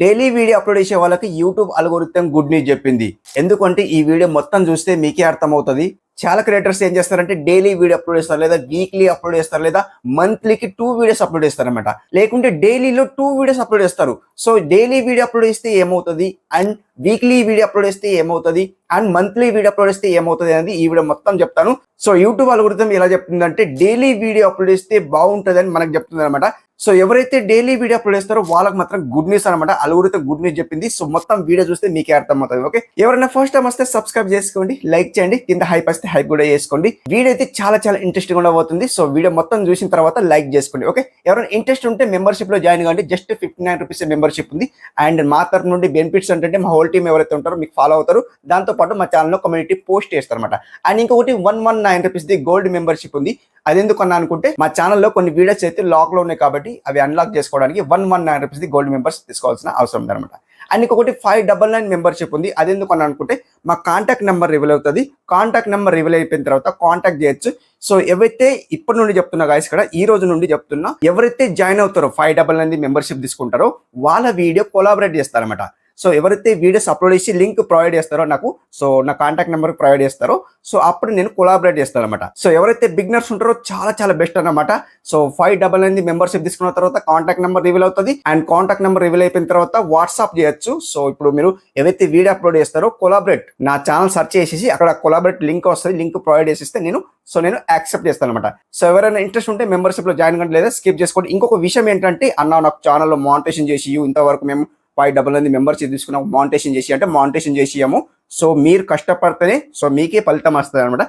Daily video upload చేసే వాళ్ళకి YouTube algorithm good news చెప్పింది. ఎందుకంటే ఈ వీడియో మొత్తం చూస్తే మీకే అర్థమవుతుంది. చాలా క్రియేటర్స్ ఏం చేస్తారంటే డైలీ వీడియో అప్లోడ్ చేస్తారు లేదా వీక్లీ అప్లోడ్ చేస్తారు లేదా మంత్లీకి టూ వీడియోస్ అప్లోడ్ చేస్తారు అనమాట లేకుంటే డైలీలో టూ వీడియోస్ అప్లోడ్ చేస్తారు. సో డైలీ వీడియో అప్లోడ్ చేస్తే ఏమవుతుంది? అండ్ వీక్లీ వీడియో అప్లోడ్ చేస్తే ఏమవుతుంది? అండ్ మంత్లీ వీడియో అప్లోడ్ చేస్తే ఏమవుతుంది అనేది ఈ వీడియో మొత్తం చెప్తాను. సో యూట్యూబ్ అల్గోరిథం ఎలా చెప్తుందంటే డైలీ వీడియో అప్లోడ్ చేస్తే బాగుంటుంది అని మనకు చెప్తుంది అనమాట సో ఎవరైతే డైలీ వీడియో అప్లోడ్ చేస్తారో వాళ్ళకి మాత్రం గుడ్ న్యూస్ అనమాట అలుగురితో గుడ్ న్యూస్ చెప్పింది. సో మొత్తం వీడియో చూస్తే మీకే అర్థమవుతుంది ఓకే ఎవరైనా ఫస్ట్ టైం వస్తే సబ్స్క్రైబ్ చేసుకోండి లైక్ చేయండి కింద హైప్ వస్తే హైప్ కూడా చేసుకోండి. వీడియో అయితే చాలా చాలా ఇంట్రెస్టింగ్ ఉండబోతుంది. సో వీడియో మొత్తం చూసిన తర్వాత లైక్ చేసుకోండి ఓకే ఎవరైనా ఇంట్రెస్ట్ ఉంటే మెంబర్షిప్లో జాయిన్ కావండి just fifty nine rupees membership ఉంది. అండ్ మా తరఫు నుండి బెనిఫిట్స్ అంటే మా హోల్ టీమ్ ఎవరైతే ఉంటారో మీకు ఫాలో అవుతారు. దాంతో పాటు మా ఛానల్లో కమ్యూనిటీ పోస్ట్ చేస్తారు అనమాట అండ్ ఇంకొకటి one one nine rupees the gold membership ఉంది. అది ఎందుకు అన్నా అనుకుంటే మా ఛానల్లో కొన్ని వీడియోస్ అయితే లాక్లో ఉన్నాయి కాబట్టి అవి అన్లాక్ చేసుకోవడానికి వన్ వన్ నైన్ రూపీస్ది గోల్డ్ మెంబర్స్ తీసుకోవాల్సిన అవసరం ఉందన్నమాట అండ్ ఇంకొకటి ఫైవ్ డబల్ నైన్ మెంబర్షిప్ ఉంది. అది ఎందుకు అని అనుకుంటే మా కాంటాక్ట్ నెంబర్ రివీల్ అవుతుంది. కాంటాక్ట్ నెంబర్ రివీల్ అయిపోయిన తర్వాత కాంటాక్ట్ చేయొచ్చు. సో ఎవరైతే ఇప్పటి నుండి చెప్తున్నా గాయస్ ఇక్కడ ఈ రోజు నుండి చెప్తున్నా ఎవరైతే జాయిన్ అవుతారో ఫైవ్ డబల్ నైన్ మెంబర్షిప్ తీసుకుంటారో వాళ్ళ వీడియో కొలాబరేట్ చేస్తారనమాట సో ఎవరైతే వీడియోస్ అప్లోడ్ చేసి లింక్ ప్రొవైడ్ చేస్తారో నాకు సో నా కాంటాక్ట్ నెంబర్ ప్రొవైడ్ చేస్తారో సో అప్పుడు నేను కొలాబరేట్ చేస్తాను అనమాట సో ఎవరైతే బిగ్నర్స్ ఉంటారో చాలా చాలా బెస్ట్ అన్నమాట. So five double nine membership తీసుకున్న తర్వాత కాంటాక్ట్ నెంబర్ రివీల్ అవుతుంది. అండ్ కాంటాక్ట్ నెంబర్ రివీల్ అయిపోయిన తర్వాత వాట్సాప్ చేయొచ్చు. సో ఇప్పుడు మీరు ఏవైతే వీడియో అప్లోడ్ చేస్తారో కొలాబరేట్ నా ఛానల్ సెర్చ్ చేసేసి అక్కడ కొలాబరేట్ లింక్ వస్తుంది లింక్ ప్రొవైడ్ చేసిస్తే నేను సో నేను యాక్సెప్ట్ చేస్తాను అనమాట సో ఎవరైనా ఇంట్రెస్ట్ ఉంటే మెంబర్షిప్లో జాయిన్ కానీ లేదా స్కిప్ చేసుకోండి. ఇంకొక విషయం ఏంటంటే అన్న నాకు ఛానల్లో మానిటేషన్ చేసి ఇంతవరకు మేము ఫైవ్ డబల్ మంది మెంబర్స్ తీసుకున్నాము మానిటేషన్ చేసి అంటే మానిటేషన్ చేసియాము సో మీరు కష్టపడితేనే సో మీకే ఫలితం వస్తుంది అనమాట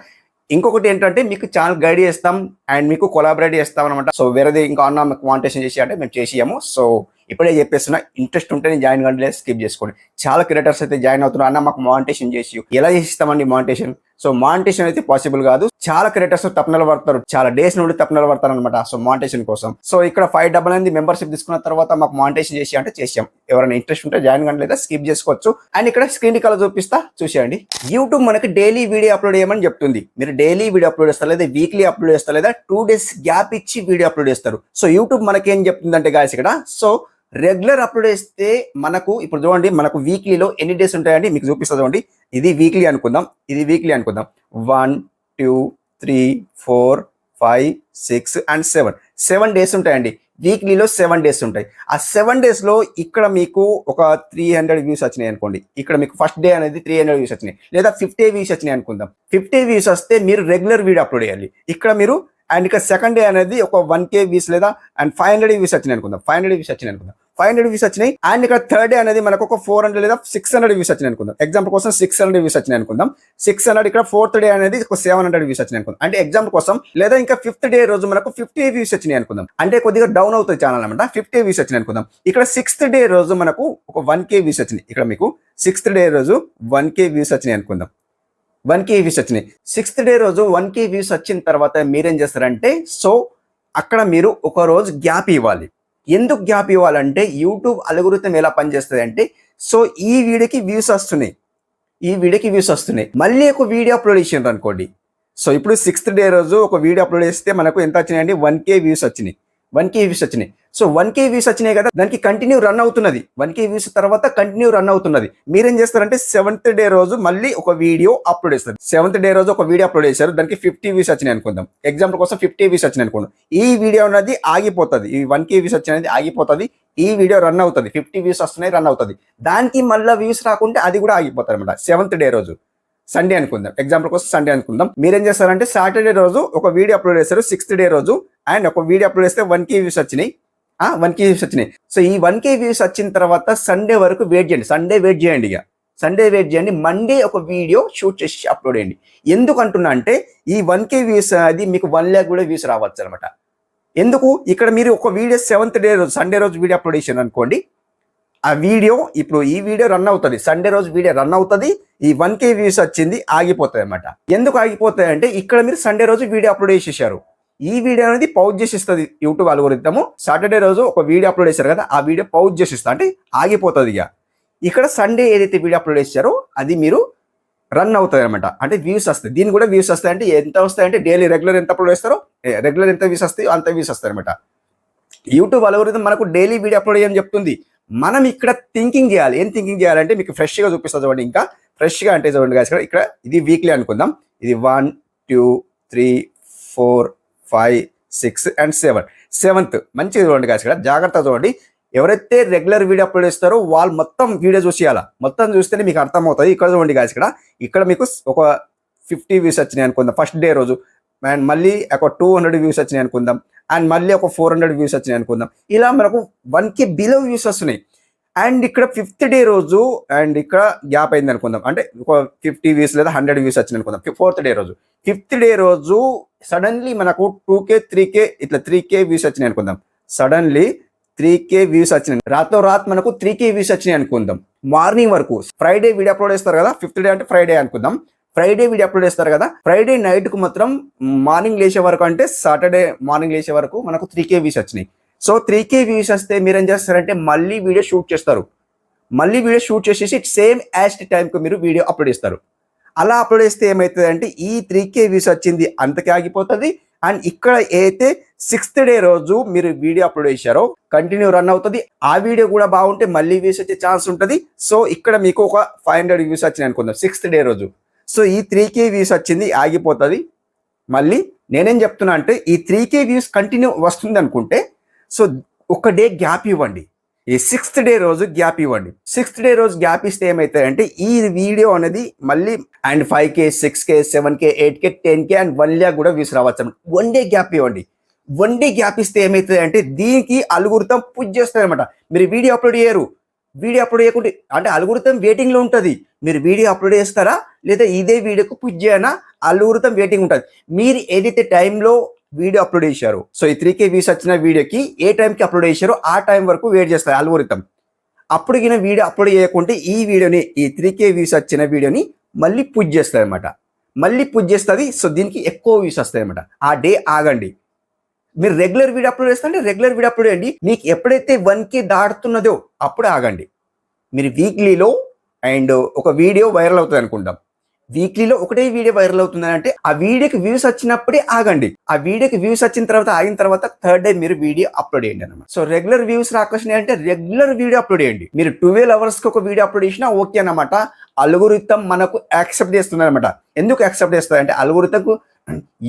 ఇంకొకటి ఏంటంటే మీకు ఛానల్ గైడ్ చేస్తాం అండ్ మీకు కొలాబరేట్ చేస్తాం అనమాట సో వేరేది ఇంకా అన్న మీకు మానిటేషన్ చేసి అంటే మేము చేసియాము సో ఇప్పుడే చెప్పేస్తున్నా ఇంట్రెస్ట్ ఉంటేనే జాయిన్ కంటే స్కిప్ చేసుకోండి. చాలా క్రియేటర్స్ అయితే జాయిన్ అవుతున్నారు. అన్న మాకు మానిటేషన్ చేసి ఎలా చేసిస్తామండి మానిటేషన్ సో మానిటేషన్ అయితే పాసిబుల్ కాదు. చాలా క్రియేటర్స్ తప్పనలు పడతారు. చాలా డేస్ నుండి తప్పనలు పడతారు అనమాట సో మానిటేషన్ కోసం. సో ఇక్కడ ఫైవ్ డబల్ అనేది మెంబర్షిప్ తీసుకున్న తర్వాత మాకు మానిటేషన్ చేసి అంటే చేసాం. ఎవరైనా ఇంట్రెస్ట్ ఉంటే జాయిన్ కానీ లేదా స్కిప్ చేసుకోవచ్చు. అండ్ ఇక్కడ స్క్రీన్ కలర్ చూపిస్తా చూసేయండి. యూట్యూబ్ మనకి డైలీ వీడియో అప్లోడ్ చేయమని చెప్తుంది. మీరు డైలీ వీడియో అప్లోడ్ చేస్తారు లేదా వీక్లీ అప్లోడ్ చేస్తారు లేదా టూ డేస్ గ్యాప్ ఇచ్చి వీడియో అప్లోడ్ చేస్తారు. సో యూట్యూబ్ మనకి ఏం చెప్తుందంటే గాయస్ ఇక్కడ సో రెగ్యులర్ అప్లోడ్ చేస్తే మనకు ఇప్పుడు చూడండి మనకు వీక్లీలో ఎన్ని డేస్ ఉంటాయండి? మీకు చూపిస్తుంది చూడండి. ఇది వీక్లీ అనుకుందాం. ఇది వీక్లీ అనుకుందాం. One two three four five six and seven seven days ఉంటాయండి. వీక్లీలో సెవెన్ డేస్ ఉంటాయి. ఆ సెవెన్ డేస్లో ఇక్కడ మీకు ఒక త్రీ హండ్రెడ్ వ్యూస్ వచ్చినాయి అనుకోండి. ఇక్కడ మీకు ఫస్ట్ డే అనేది త్రీ హండ్రెడ్ వ్యూస్ వచ్చినాయి. లేదా ఫిఫ్టీ వ్యూస్ వచ్చినాయి అనుకుందాం. ఫిఫ్టీ వ్యూస్ వస్తే మీరు రెగ్యులర్ వీడియో అప్లోడ్ చేయాలి. ఇక్కడ మీరు అండ్ ఇక్కడ సెకండ్ డే అనేది ఒక వన్ కే వ్యూస్ లేదా అండ్ ఫైవ్ హండ్రెడ్ వ్యూస్ వచ్చినాయి అనుకుందాం. ఫైవ్ హండ్రెడ్ వ్యూస్ వచ్చినాయి అనుకుందాం. ఫైవ్ హండ్రెడ్ వ్యూస్ వచ్చినాయి. అండ్ ఇక్కడ థర్డ్ డే అనేది మనకు ఒక ఫోర్ హండ్రెడ్ లేదా సిక్స్ హండ్రెడ్ వ్యూస్ వచ్చినాయి అనుకుందాం. ఎగ్జాంపుల్ కోసం సిక్స్ హండ్రెడ్ వ్యూస్ వచ్చినాయి అనుకుందాం. సిక్స్ హండ్రెడ్ ఇక్కడ ఫోర్త్ డే అనేది ఒక సెవెన్ హండ్రెడ్ వ్యూస్ వచ్చినాయి అనుకుందాం. అంటే ఎగ్జాంపుల్ కోసం లేదా ఇంకా ఫిఫ్త్ డే రోజు మనకు ఫిఫ్టీ వ్యూస్ వచ్చినాయి అనుకుందాం. అంటే కొద్దిగా డౌన్ అవుతుంది ఛానల్ అనమాట ఫిఫ్టీ వ్యూస్ వచ్చినాయి అనుకుందాం. ఇక్కడ సిక్స్త్ డే రోజు మనకు ఒక వన్ కే వ్యూస్ వచ్చినాయి. ఇక్కడ మీకు సిక్స్త్ డే రోజు వన్ కే వ్యూస్ వచ్చినాయి అనుకుందాం. వన్ కే వ్యూస్ వచ్చినాయి. సిక్స్త్ డే రోజు వన్ కే వ్యూస్ వచ్చిన తర్వాత మీరేం చేస్తారంటే సో అక్కడ మీరు ఒక రోజు గ్యాప్ ఇవ్వాలి. ఎందుకు గ్యాప్ ఇవ్వాలంటే యూట్యూబ్ అలగురితం ఎలా పనిచేస్తుంది అంటే సో ఈ వీడియోకి వ్యూస్ వస్తున్నాయి. ఈ వీడియోకి వ్యూస్ వస్తున్నాయి. మళ్ళీ ఒక వీడియో అప్లోడ్ చేసిండ్రు అనుకోండి. సో ఇప్పుడు సిక్స్త్ డే రోజు ఒక వీడియో అప్లోడ్ చేస్తే మనకు ఎంత వచ్చినాయండి వన్ కే వ్యూస్ వచ్చినాయి. వన్ కే వ్యూస్ వచ్చినాయి. సో వన్ కే వ్యూస్ వచ్చినాయి కదా దానికి కంటిన్యూ రన్ అవుతున్నది. వన్ కే వ్యూస్ తర్వాత కంటిన్యూ రన్ అవుతున్నది. మీరేం చేస్తారంటే సెవెంత్ డే రోజు మళ్ళీ ఒక వీడియో అప్లోడ్ చేస్తారు. సెవెంత్ డే రోజు ఒక వీడియో అప్లోడ్ చేశారు దానికి ఫిఫ్టీ వ్యూస్ వచ్చినాయి అనుకుందాం. ఎగ్జాంపుల్ కోసం ఫిఫ్టీ వ్యూస్ వచ్చినాయి అనుకుందాం ఈ వీడియో అనేది ఆగిపోతుంది. ఈ వన్ కే వ్యూస్ వచ్చినది ఆగిపోతుంది. ఈ వీడియో రన్ అవుతుంది. ఫిఫ్టీ వ్యూస్ వస్తున్నాయి రన్ అవుతుంది. దానికి మళ్ళీ వ్యూస్ రాకుంటే అది కూడా ఆగిపోతుంది అనమాట సెవెంత్ డే రోజు. సండే అనుకుందాం. ఎగ్జాంపుల్ కోసం సండే అనుకుందాం. మీరేం చేస్తారంటే సాటర్డే రోజు ఒక వీడియో అప్లోడ్ చేస్తారు సిక్స్త్ డే రోజు. అండ్ ఒక వీడియో అప్లోడ్ చేస్తే వన్ కే వ్యూస్ వచ్చినాయి. వన్ కే వ్యూస్ వచ్చినాయి. సో ఈ వన్ కే వ్యూస్ వచ్చిన తర్వాత సండే వరకు వెయిట్ చేయండి. సండే వెయిట్ చేయండి ఇక. సండే వెయిట్ చేయండి. మండే ఒక వీడియో షూట్ చేసి అప్లోడ్ చేయండి. ఎందుకు అంటున్నా అంటే ఈ వన్ కే వ్యూస్ అది మీకు వన్ ల్యాక్ కూడా వ్యూస్ రావచ్చు అనమాట. ఎందుకు? ఇక్కడ మీరు ఒక వీడియో సెవెంత్ డే రోజు సండే రోజు వీడియో అప్లోడ్ చేశారు అనుకోండి ఆ వీడియో ఇప్పుడు ఈ వీడియో రన్ అవుతుంది. సండే రోజు వీడియో రన్ అవుతుంది. ఈ వన్ కే వ్యూస్ వచ్చింది ఆగిపోతాయి అనమాట ఎందుకు ఆగిపోతాయి అంటే ఇక్కడ మీరు సండే రోజు వీడియో అప్లోడ్ చేసేసారు. ఈ వీడియో అనేది పౌజ్ చేసిస్తుంది యూట్యూబ్ అల్గోరిథము సాటర్డే రోజు ఒక వీడియో అప్లోడ్ చేశారు కదా ఆ వీడియో పౌజ్ చేసిస్తా. అంటే ఆగిపోతుంది ఇక. ఇక్కడ సండే ఏదైతే వీడియో అప్లోడ్ చేశారో అది మీరు రన్ అవుతుంది అనమాట అంటే వ్యూస్ వస్తాయి. దీని కూడా వ్యూస్ వస్తాయి అంటే ఎంత వస్తాయి అంటే డైలీ రెగ్యులర్ ఎంత అప్లోడ్ చేస్తారో రెగ్యులర్ ఎంత వ్యూస్ వస్తాయో అంత వ్యూస్ వస్తాయి అనమాట యూట్యూబ్ అలవరిథం మనకు డైలీ వీడియో అప్లోడ్ చేయని చెప్తుంది. మనం ఇక్కడ థింకింగ్ చేయాలి. ఏం థింకింగ్ చేయాలంటే మీకు ఫ్రెష్గా చూపిస్తుంది చూడండి ఇంకా. ఫ్రెష్గా అంటే చూడండి guys, ఇక్కడ ఇక్కడ ఇది వీక్లీ అనుకుందాం. ఇది one two three four five six and seven seventh మంచిగా చూడండి guys ఇక్కడ జాగ్రత్త చూడండి. ఎవరైతే రెగ్యులర్ వీడియో అప్లోడ్ చేస్తారో వాళ్ళు మొత్తం వీడియో చూసేయాల మొత్తం చూస్తేనే మీకు అర్థమవుతుంది. ఇక్కడ చూడండి guys ఇక్కడ ఇక్కడ మీకు ఒక ఫిఫ్టీ వ్యూస్ వచ్చినాయి అనుకుందాం. ఫస్ట్ డే రోజు. అండ్ మళ్ళీ ఒక టూ హండ్రెడ్ వ్యూస్ వచ్చినాయి అనుకుందాం. అండ్ మళ్ళీ ఒక ఫోర్ హండ్రెడ్ వ్యూస్ వచ్చినాయి అనుకుందాం. ఇలా మనకు వన్ కే బిలో వ్యూస్ వస్తున్నాయి. అండ్ ఇక్కడ ఫిఫ్త్ డే రోజు అండ్ ఇక్కడ గ్యాప్ అయింది అనుకుందాం. అంటే ఒక ఫిఫ్టీ వ్యూస్ లేదా హండ్రెడ్ వ్యూస్ వచ్చినాయి అనుకుందాం. ఫోర్త్ డే రోజు. ఫిఫ్త్ డే రోజు సడన్లీ మనకు టూ కే త్రీ కే ఇట్లా త్రీ కే వ్యూస్ వచ్చినాయి అనుకుందాం. సడన్లీ త్రీ కే వ్యూస్ వచ్చినాయి. రాత్రి రాత్ మనకు త్రీ కే వ్యూస్ వచ్చినాయి అనుకుందాం. మార్నింగ్ వరకు. ఫ్రైడే వీడియో అప్లోడ్ చేస్తారు కదా. ఫిఫ్త్ డే అంటే ఫ్రైడే అనుకుందాం. ఫ్రైడే వీడియో అప్లోడ్ చేస్తారు కదా. ఫ్రైడే నైట్కు మాత్రం మార్నింగ్ లేచే వరకు అంటే సాటర్డే మార్నింగ్ లేచే వరకు మనకు త్రీ కే వ్యూస్ వచ్చినాయి. సో త్రీ కే వ్యూస్ వస్తే మీరు ఏం చేస్తారంటే మళ్ళీ వీడియో షూట్ చేస్తారు. మళ్ళీ వీడియో షూట్ చేసేసి సేమ్ యాస్ట్ టైంకి మీరు వీడియో అప్లోడ్ చేస్తారు. అలా అప్లోడ్ చేస్తే ఏమవుతుంది అంటే ఈ త్రీ కే వ్యూస్ వచ్చింది అంతకే ఆగిపోతుంది. అండ్ ఇక్కడ అయితే సిక్స్త్ డే రోజు మీరు వీడియో అప్లోడ్ చేశారో కంటిన్యూ రన్ అవుతుంది. ఆ వీడియో కూడా బాగుంటే మళ్ళీ వ్యూస్ వచ్చే ఛాన్స్ ఉంటుంది. సో ఇక్కడ మీకు ఒక ఫైవ్ హండ్రెడ్ వ్యూస్ వచ్చినాయి అనుకుందాం సిక్స్త్ డే రోజు. సో ఈ త్రీ కే వ్యూస్ వచ్చింది ఆగిపోతుంది. మళ్ళీ నేనేం చెప్తున్నా అంటే ఈ త్రీ కే వ్యూస్ కంటిన్యూ వస్తుంది అనుకుంటే సో ఒక డే గ్యాప్ ఇవ్వండి. ఈ సిక్స్త్ డే రోజు గ్యాప్ ఇవ్వండి. సిక్స్త్ డే రోజు గ్యాప్ ఇస్తే ఏమవుతాయంటే ఈ వీడియో అనేది మళ్ళీ and five K six K seven K eight K ten K and one lakh కూడా వ్యూస్ రావచ్చు వన్ డే గ్యాప్ ఇవ్వండి. వన్ డే గ్యాప్ ఇస్తే ఏమవుతుంది అంటే దీనికి అలుగురుతం పుజ్ చేస్తుంది అనమాట మీరు వీడియో అప్లోడ్ చేయరు. వీడియో అప్లోడ్ చేయకుంటే అంటే అలుగురుతం వెయిటింగ్లో ఉంటుంది. మీరు వీడియో అప్లోడ్ చేస్తారా? లేదా ఇదే వీడియోకు పుజ్ చేయనా? అలుగురుతం వెయిటింగ్ ఉంటుంది. మీరు ఏదైతే టైంలో వీడియో అప్లోడ్ చేశారు సో ఈ త్రీ కే వ్యూస్ వచ్చిన వీడియోకి ఏ టైంకి అప్లోడ్ చేశారో ఆ టైం వరకు వెయిట్ చేస్తారు అల్వరితం అప్పుడు గిన వీడియో అప్లోడ్ చేయకుంటే ఈ వీడియోని ఈ త్రీ కే వ్యూస్ వచ్చిన వీడియోని మళ్ళీ పుజ్ చేస్తుంది అనమాట మళ్ళీ పుజ్ చేస్తుంది సో దీనికి ఎక్కువ వ్యూస్ వస్తాయి అనమాట ఆ డే ఆగండి. మీరు రెగ్యులర్ వీడియో అప్లోడ్ చేస్తుంటే రెగ్యులర్ వీడియో అప్లోడ్ చేయండి. మీకు ఎప్పుడైతే వన్ కే దాటుతున్నదో అప్పుడు ఆగండి. మీరు వీక్లీలో అండ్ ఒక వీడియో వైరల్ అవుతుంది అనుకుంటాం వీక్లీలో ఒకటే వీడియో వైరల్ అవుతుందని అంటే ఆ వీడియోకి వ్యూస్ వచ్చినప్పుడే ఆగండి. ఆ వీడియోకి వ్యూస్ వచ్చిన తర్వాత ఆగిన తర్వాత థర్డ్ డే మీరు వీడియో అప్లోడ్ చేయండి అనమాట సో రెగ్యులర్ వ్యూస్ రాకొచ్చినాయి అంటే రెగ్యులర్ వీడియో అప్లోడ్ చేయండి. మీరు ట్వెల్వ్ అవర్స్కి ఒక వీడియో అప్లోడ్ చేసినా ఓకే అనమాట అల్గోరితం మనకు యాక్సెప్ట్ చేస్తుంది అనమాట ఎందుకు యాక్సెప్ట్ చేస్తుంది అంటే అల్గోరితంకు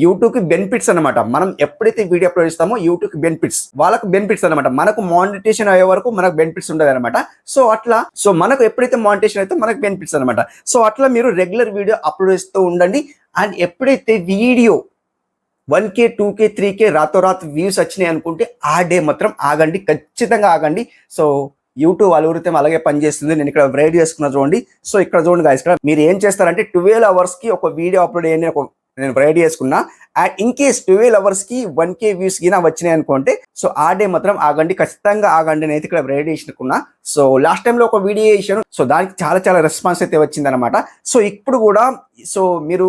యూట్యూబ్కి బెనిఫిట్స్ అనమాట మనం ఎప్పుడైతే వీడియో అప్లోడ్ చేస్తామో యూట్యూబ్కి బెనిఫిట్స్. వాళ్ళకు బెనిఫిట్స్ అనమాట మనకు మానిటేషన్ అయ్యే వరకు మనకు బెనిఫిట్స్ ఉండదు అనమాట సో అట్లా సో మనకు ఎప్పుడైతే మానిటేషన్ అయితే మనకు బెనిఫిట్స్ అనమాట సో అట్లా మీరు రెగ్యులర్ వీడియో అప్లోడ్ చేస్తూ ఉండండి. అండ్ ఎప్పుడైతే video one K two K three K రాతోరాత్ views వచ్చినాయి అనుకుంటే ఆ డే మాత్రం ఆగండి. ఖచ్చితంగా ఆగండి. సో యూట్యూబ్ అలవృతం అలాగే పనిచేస్తుంది. నేను ఇక్కడ రైడ్ చేసుకున్నా చూడండి. సో ఇక్కడ చూడండి guys, ఇక్కడ మీరు ఏం చేస్తారంటే ట్వెల్వ్ అవర్స్కి ఒక వీడియో అప్లోడ్ చేయని ఒక నేను రైడ్ చేసుకున్నా. అండ్ ఇన్ కేస్ ట్వెల్వ్ అవర్స్కి వన్ కే వ్యూస్ గినా వచ్చినాయి అనుకుంటే సో ఆ డే మాత్రం ఆగండి ఖచ్చితంగా ఆగండి నేను అయితే ఇక్కడ రైడ్ చేసుకున్నా సో లాస్ట్ టైంలో ఒక వీడియో చేశాను సో దానికి చాలా చాలా రెస్పాన్స్ అయితే వచ్చిందనమాట సో ఇప్పుడు కూడా సో మీరు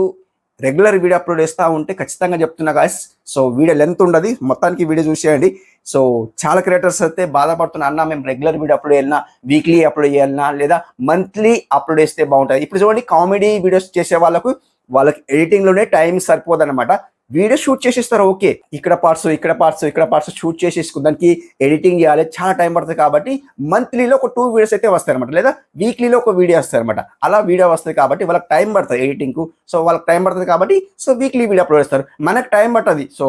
రెగ్యులర్ వీడియో అప్లోడ్ చేస్తూ ఉంటే ఖచ్చితంగా చెప్తున్నా గాయస్ సో వీడియో లెంత్ ఉండదు మొత్తానికి వీడియో చూసేయండి సో చాలా క్రియేటర్స్ అయితే బాధపడుతున్నా అన్న మేము రెగ్యులర్ వీడియో అప్లోడ్ చేయాలన్నా వీక్లీ అప్లోడ్ చేయాలన్నా లేదా మంత్లీ అప్లోడ్ చేస్తే బాగుంటుంది. ఇప్పుడు చూడండి కామెడీ వీడియోస్ చేసే వాళ్ళకు వాళ్ళకి ఎడిటింగ్లోనే టైం సరిపోదు అనమాట వీడియో షూట్ చేసేస్తారు ఓకే. ఇక్కడ పార్ట్స్ ఇక్కడ పార్ట్స్ ఇక్కడ పార్ట్స్ షూట్ చేసేసుకు దానికి ఎడిటింగ్ చేయాలి చాలా టైం పడుతుంది కాబట్టి మంత్లీలో ఒక టూ వీడియోస్ అయితే వస్తాయి అనమాట లేదా వీక్లీలో ఒక వీడియో వస్తాయి అనమాట అలా వీడియో వస్తుంది కాబట్టి వాళ్ళకి టైం పడుతుంది ఎడిటింగ్కు. సో వాళ్ళకి టైం పడుతుంది కాబట్టి సో వీక్లీ వీడియో అప్లోడ్ చేస్తారు. మనకు టైం పడుతుంది సో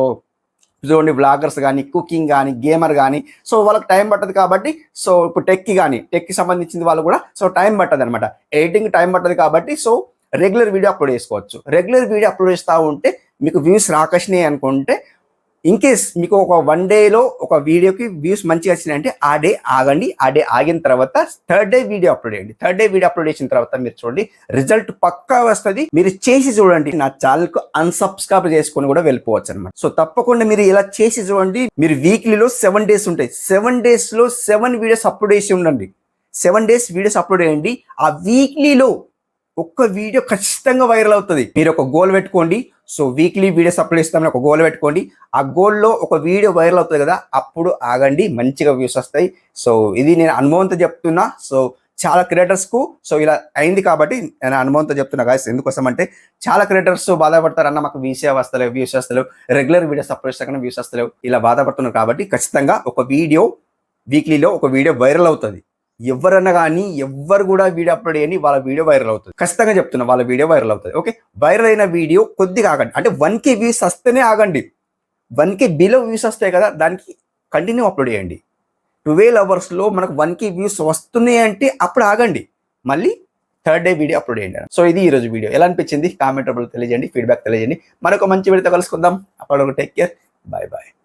చూడండి బ్లాగర్స్ కానీ కుకింగ్ కానీ గేమర్ కానీ సో వాళ్ళకి టైం పట్టదు కాబట్టి సో ఇప్పుడు టెక్కి కానీ టెక్కి సంబంధించింది వాళ్ళు కూడా సో టైం పట్టదు అనమాట ఎడిటింగ్ టైం పట్టదు కాబట్టి సో రెగ్యులర్ వీడియో అప్లోడ్ చేసుకోవచ్చు. రెగ్యులర్ వీడియో అప్లోడ్ చేస్తూ ఉంటే మీకు వ్యూస్ రాకసినాయి అనుకుంటే ఇన్ కేస్ మీకు ఒక వన్ డేలో ఒక వీడియోకి వ్యూస్ మంచిగా వచ్చినాయంటే ఆ డే ఆగండి. ఆ డే ఆగిన తర్వాత థర్డ్ డే వీడియో అప్లోడ్ చేయండి. థర్డ్ డే వీడియో అప్లోడ్ చేసిన తర్వాత మీరు చూడండి రిజల్ట్ పక్కా వస్తుంది. మీరు చేసి చూడండి నా ఛానల్కు అన్సబ్స్క్రైబ్ చేసుకొని కూడా వెళ్ళిపోవచ్చు అనమాట సో తప్పకుండా మీరు ఇలా చేసి చూడండి. మీరు వీక్లీలో సెవెన్ డేస్ ఉంటాయి. సెవెన్ డేస్లో సెవెన్ వీడియోస్ అప్లోడ్ చేసి ఉండండి. సెవెన్ డేస్ వీడియోస్ అప్లోడ్ చేయండి. ఆ వీక్లీలో ఒక్క వీడియో ఖచ్చితంగా వైరల్ అవుతుంది. మీరు ఒక గోల్ పెట్టుకోండి. సో వీక్లీ వీడియోస్ అప్లోడ్ ఇస్తామని ఒక గోల్ పెట్టుకోండి. ఆ గోల్లో ఒక వీడియో వైరల్ అవుతుంది కదా అప్పుడు ఆగండి. మంచిగా వ్యూస్ వస్తాయి. సో ఇది నేను అనుభవంతో చెప్తున్నా. సో చాలా క్రియేటర్స్కు సో ఇలా అయింది కాబట్టి నేను అనుభవంతో చెప్తున్నా. గాయస్ ఎందుకోసం అంటే చాలా క్రియేటర్స్ బాధపడతారన్న మాకు వీసే వస్తలేవు వ్యూస్ వస్తలేవు. రెగ్యులర్ వీడియోస్ అప్లోడ్ చేస్తాకనే వ్యూస్ వస్తలేవు. ఇలా బాధపడుతున్నారు కాబట్టి ఖచ్చితంగా ఒక వీడియో వీక్లీలో ఒక వీడియో వైరల్ అవుతుంది. ఎవరన్నా కానీ ఎవ్వరు కూడా వీడియో అప్లోడ్ చేయని వాళ్ళ వీడియో వైరల్ అవుతుంది. ఖచ్చితంగా చెప్తున్నా వాళ్ళ వీడియో వైరల్ అవుతుంది. ఓకే? వైరల్ అయిన వీడియో కొద్దిగా ఆగండి. అంటే వన్ కే వ్యూస్ వస్తేనే ఆగండి. వన్ కే బిలో వ్యూస్ వస్తాయి కదా దానికి కంటిన్యూ అప్లోడ్ చేయండి. ట్వెల్వ్ అవర్స్లో మనకు వన్ కే వ్యూస్ వస్తున్నాయి అంటే అప్పుడు ఆగండి. మళ్ళీ థర్డ్ డే వీడియో అప్లోడ్ చేయండి సో ఇది ఈ రోజు వీడియో. ఎలా అనిపించింది? కామెంట్ తెలియజేయండి ఫీడ్బ్యాక్ తెలియజేయండి. మరొక మంచి వీడియోతో కలుసుకుందాం. అప్పటి టేక్ కేర్. Bye bye.